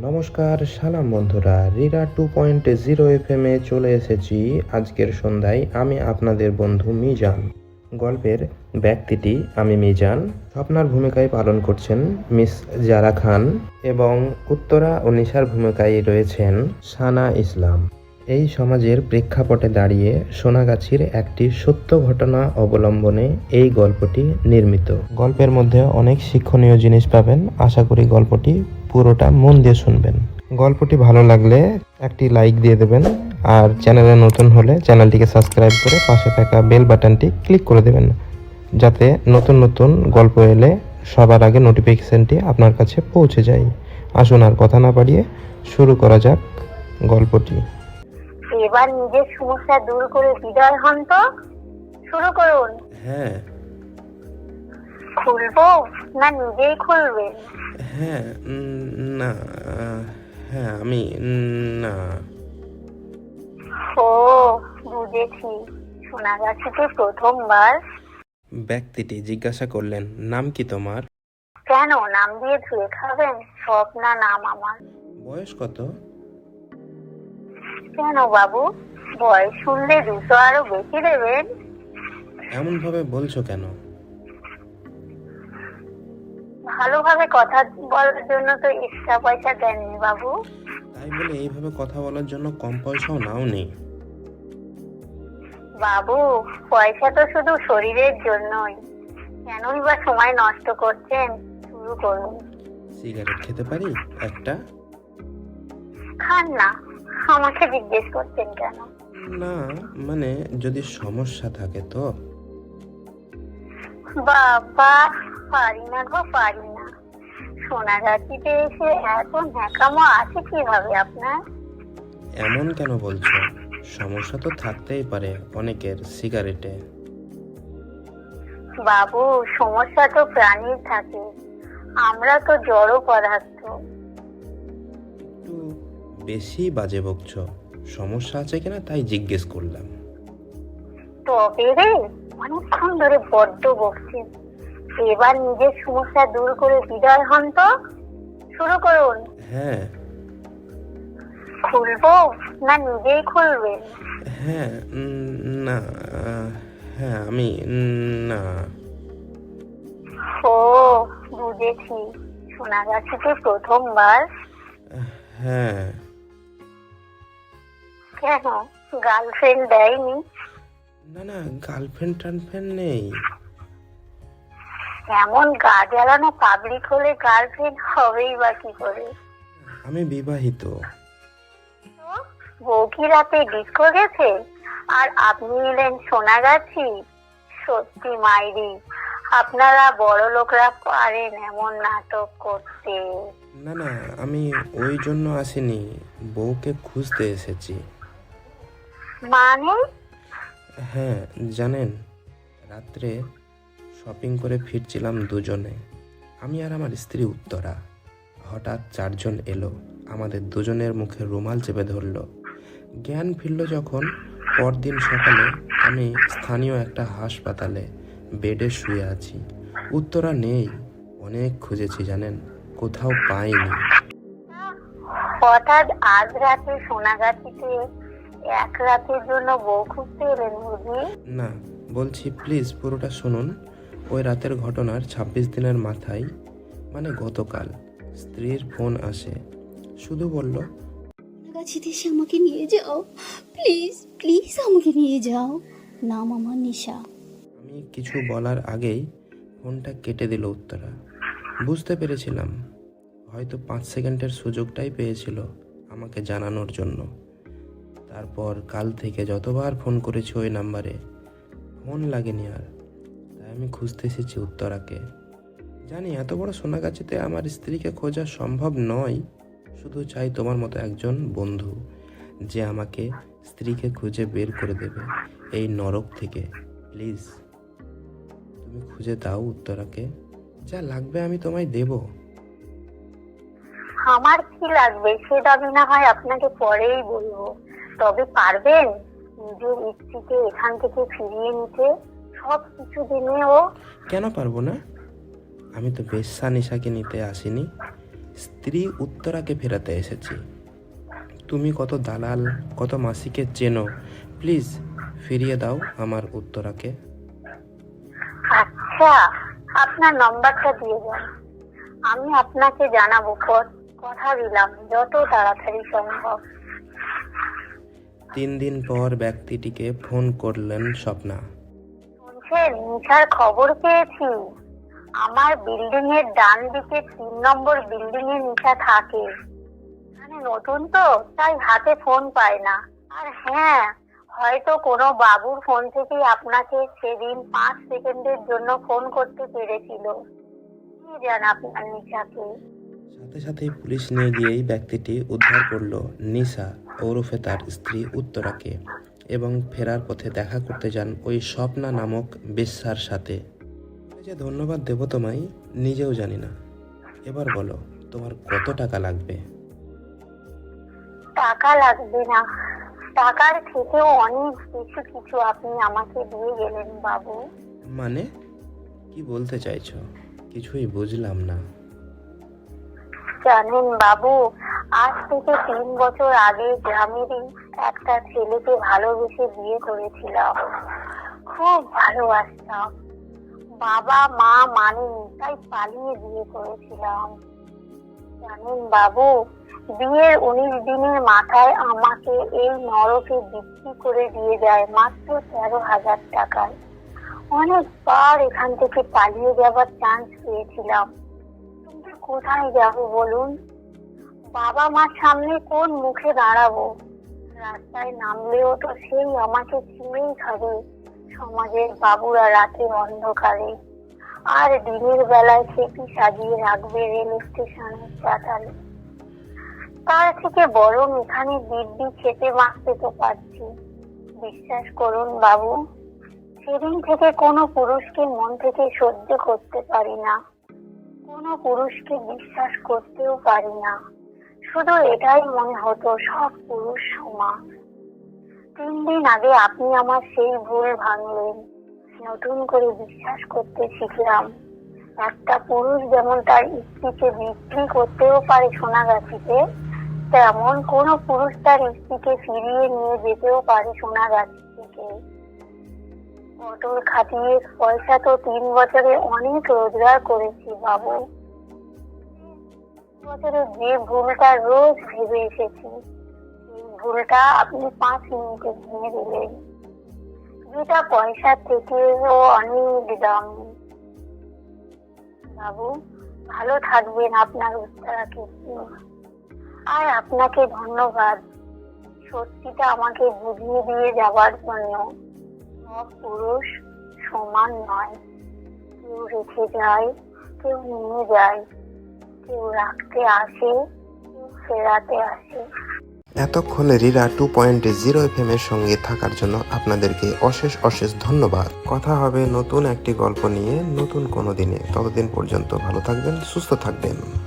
নমস্কার, সালাম বন্ধুরা। রিরা টু পয়েন্ট জিরো এফ এ চলে এসেছি আজকের সন্ধ্যায়। আমি আপনাদের বন্ধু মিজান। গল্পের ব্যক্তিটি আমি মিজান। স্বপ্নার ভূমিকায় পালন করছেন মিস জারা খান এবং উত্তরা ও নিশার ভূমিকায় রয়েছেন সানা ইসলাম। এই সমাজের প্রেক্ষাপটে দাঁড়িয়ে সোনাগাছির একটি সত্য ঘটনা অবলম্বনে এই গল্পটি নির্মিত। গল্পের মধ্যে অনেক শিক্ষণীয় জিনিস পাবেন। আশা করি গল্পটি পুরোটা মন দিয়ে শুনবেন। গল্পটি ভালো লাগলে একটি লাইক দিয়ে দেবেন। আর চ্যানেলে নতুন হলে চ্যানেলটিকে সাবস্ক্রাইব করে পাশে থাকা বেল বাটনটি ক্লিক করে দেবেন। যাতে নতুন নতুন গল্প এলে সবার আগে নোটিফিকেশনটি আপনার কাছে পৌঁছে যায়। আসুন আর কথা না বাড়িয়ে শুরু করা যাক গল্পটি। এবার নিজের সমস্যা দূর করে বিদায় হন তো? শুরু করুন। হ্যাঁ। খুলবো? না নিজেই খুলবেন হ্যাঁ না হ্যাঁ আমি না। ও বুঝেছি। সোনাগাছিতে প্রথমবার। ব্যক্তিটি জিজ্ঞাসা করলেন নাম কি তোমার? কেন? নাম দিয়ে ধুয়ে খাবেন? সব না নাম আমার। বয়স কত? কেন বাবু? বয়স শুনলে দুশো আরও বেশি দেবেন। এমনভাবে বলছো কেন? ভালোভাবে কথা বলার জন্য তো এক্সট্রা পয়সা দেননি বাবু। তাই বলে এইভাবে কথা বলার জন্য কম পয়সাও নাও নেই বাবু পয়সা তো শুধু শরীরের জন্যই। কেনই বা সময় নষ্ট করছেন? শুরু করুন। সিগারেট খেতে পারি? একটা? খান না। আমাকে জিজ্ঞেস করছেন কেন? না মানে যদি সমস্যা থাকে তো? বাবা পারি না গো পারি না। সোনাগাছিতে এসে এত ন্যাকামো আছে কীভাবে আপনার? এমন কেন বলছো? সমস্যা তো থাকতেই পারে অনেকের সিগারেটে। বাবু সমস্যা তো প্রাণীর থাকে। আমরা তো জড় পদার্থ। বেশি বাজে বকছো? সমস্যা আছে কিনা তাই জিজ্ঞেস করলাম। তবে রে অনেকক্ষণ ধরে বড্ড বকছেন এবার নিজের সমস্যা দূর করে বিদায় হন তো। শুরু করুন। হ্যাঁ। খুলবো না নিজেই খুলবেন হ্যাঁ না হ্যাঁ আমি না। ও বুঝেছি। সোনাগাছিতে প্রথমবার। হ্যাঁ। কেন? গার্লফ্রেন্ড দেয়নি? না না গার্লফ্রেন্ড টার্লফ্রেন্ড নেই। এমন গা জ্বালানো পাবলিক হলে গার্লফ্রেন্ড হবেই বা কি করে? আমি বিবাহিত। রাতে ডিস্কো গেছে? আর আপনি এলেন সোনাগাছি? সত্যি মাইরি আপনারা বড় লোকরা পারেন এমন নাটক করতে। না না আমি ওই জন্য আসিনি। বউকে খুঁজতে এসেছি। মানে? হ্যাঁ জানেন রাত্রে শপিং করে ফিরছিলাম দুজনে। আমি আর আমার স্ত্রী উত্তরা। হঠাৎ চারজন এলো। আমাদের দুজনের মুখে রুমাল চেপে ধরলো। জ্ঞান ফিরল যখন পরদিন সকালে আমি স্থানীয় একটা হাসপাতালে বেডে শুয়ে আছি। উত্তরা নেই অনেক খুঁজেছি জানেন কোথাও পাইনি। হঠাৎ আজ রাতে সোনাগাছিতে এক রাতের জন্য বউ খুঁজতে এলেন বুঝি না বলছি প্লিজ পুরোটা শুনুন। ওই রাতের ঘটনার ২৬ দিনের মাথায় মানে গতকাল স্ত্রীর ফোন আসে। শুধু বলল গাছিতে এসে আমাকে নিয়ে যাও। প্লিজ প্লিজ আমাকে নিয়ে যাও। নাম আমার নিশা। আমি কিছু বলার আগেই ফোনটা কেটে দিল উত্তরা। বুঝতে পেরেছিলাম হয়তো পাঁচ সেকেন্ডের সুযোগটাই পেয়েছিল আমাকে জানানোর জন্য। তারপর কাল থেকে যতবার ফোন করেছি ওই নাম্বারে, ফোন লাগেনি আর। তাই আমি খুঁজতে এসেছি উত্তরাকে। জানি, এত বড় সোনাগাছিতে আমার স্ত্রীকে খোঁজা সম্ভব নয়। শুধু চাই তোমার মতো একজন বন্ধু যে আমাকে স্ত্রীকে খুঁজে বের করে দেবে এই নরক থেকে। প্লিজ, তুমি খুঁজে দাও উত্তরাকে। যা লাগবে আমি তোমায় দেব। আমার কি লাগবে? সেটা দাবি না হয় আপনাকে পরেই বলব। তবে পারবেন নিজের স্ত্রীকে এখান থেকে ফিরিয়ে নিতে। সব কিছু দিনে ও। কেন পারব না? আমি তো বেশ্যা নিশাকে নিতে আসিনি। স্ত্রী উত্তরাকে ফেরাতে এসেছি। তুমি কত দালাল কত মাসিকে চেনো। প্লিজ ফিরিয়ে দাও আমার উত্তরাকে। আচ্ছা আপনার নম্বরটা দিয়ে যান আমি আপনাকে জানাব কথা দিলাম যত তাড়াতাড়ি সম্ভব। তিন দিন পর ব্যক্তিটিকে ফোন করলেন স্বপ্না। নিশার খবর পেয়েছি। আমার বিল্ডিং এর ডান দিকে তিন নম্বর বিল্ডিং এ নিশা থাকে। মানে নতুন তো, তাই হাতে ফোন পায় না। আর হ্যাঁ হয়তো কোনো বাবুর ফোন থেকেই আপনাকে সেদিন পাঁচ সেকেন্ডের জন্য ফোন করতে পেরেছিল। কি জান আপনার নিশাকে সাথে সাথেই পুলিশ নিয়ে গিয়েই ব্যক্তিটি উদ্ধার করল নিশা ওরফে তার স্ত্রী উত্তরাকে এবং ফেরার পথে দেখা করতে যান ওই স্বপ্না নামক বেশ্যার সাথে। যে ধন্যবাদ দেব তোমায় নিজেও জানি না। এবার বলো তোমার কত টাকা লাগবে? টাকা লাগবে না। টাকার থেকেও অনেক বেশি কিছু আপনি আমাকে দিয়ে গেলেন বাবু। মানে? কি বলতে চাইছো? কিছুই বুঝলাম না। জানেন বাবু, আজ থেকে তিন বছর আগে গ্রামেরই একটা ছেলেকে ভালোবেসে বিয়ে করেছিলাম। খুব ভালোবাসতাম। বাবা, মা মানেনি, তাই পালিয়ে বিয়ে করেছিলাম। জানেন বাবু, বিয়ের উনিশ দিনের মাথায় আমাকে এই নরকে বিক্রি করে দিয়ে যায় মাত্র তেরো হাজার টাকায়। অনেকবার এখান থেকে পালিয়ে যাবার চান্স পেয়েছিলাম। কোথায় যাব বলুন? বাবা মার সামনে কোন মুখে দাঁড়াবো? রাস্তায় নামলেও তো সেই আমাকে চিনেই খাবে সমাজের বাবুরা রাতের অন্ধকারে। আর দিনের বেলায় সেটি সাজিয়ে রাখবে রেল স্টেশনের চাতালে? তার থেকে বরং এখানে দিব্যি খেতে বাঁচতে তো পারছি। বিশ্বাস করুন বাবু, সেদিন থেকে কোনো পুরুষকে মন থেকে সহ্য করতে পারি না। কোনো পুরুষকে বিশ্বাস করতেও পারি না। শুধু এটাই মনে হতো, সব পুরুষ সমান। তিন দিন আগে আপনি আমার সেই ভুল ভাঙলেন। নতুন করে বিশ্বাস করতে শিখলাম। একটা পুরুষ যেমন তার স্ত্রীকে বিক্রি করতেও পারে সোনাগাছিতে, তেমন কোনো পুরুষ তার স্ত্রীকে ফিরিয়ে নিয়ে যেতেও পারে সোনাগাছি থেকে পটল খাটিয়ে পয়সা তো তিন বছরে অনেক রোজগার করেছি বাবু। বছরে যে ভুলটা রোজ ভেবে এসেছি, সেই ভুলটা আপনি পাঁচ মিনিটে ভেঙে দিলেন। যেটা পয়সার থেকেও অনেক দাম। বাবু, ভালো থাকবেন আপনার উত্তরাকে আর আপনাকে ধন্যবাদ। সত্যিটা আমাকে বুঝিয়ে দিয়ে যাবার জন্য। পুরুষ সমান নয়। কেউ রেখে যায়, কেউ নিয়ে যায়। কেউ রাখতে আসে, কেউ ফেরাতে আসে। এতক্ষণ রিরা টু পয়েন্ট জিরো এফ এর সঙ্গে থাকার জন্য আপনাদেরকে অশেষ অশেষ ধন্যবাদ। কথা হবে নতুন একটি গল্প নিয়ে, নতুন কোনো দিনে। ততদিন পর্যন্ত ভালো থাকবেন, সুস্থ থাকবেন।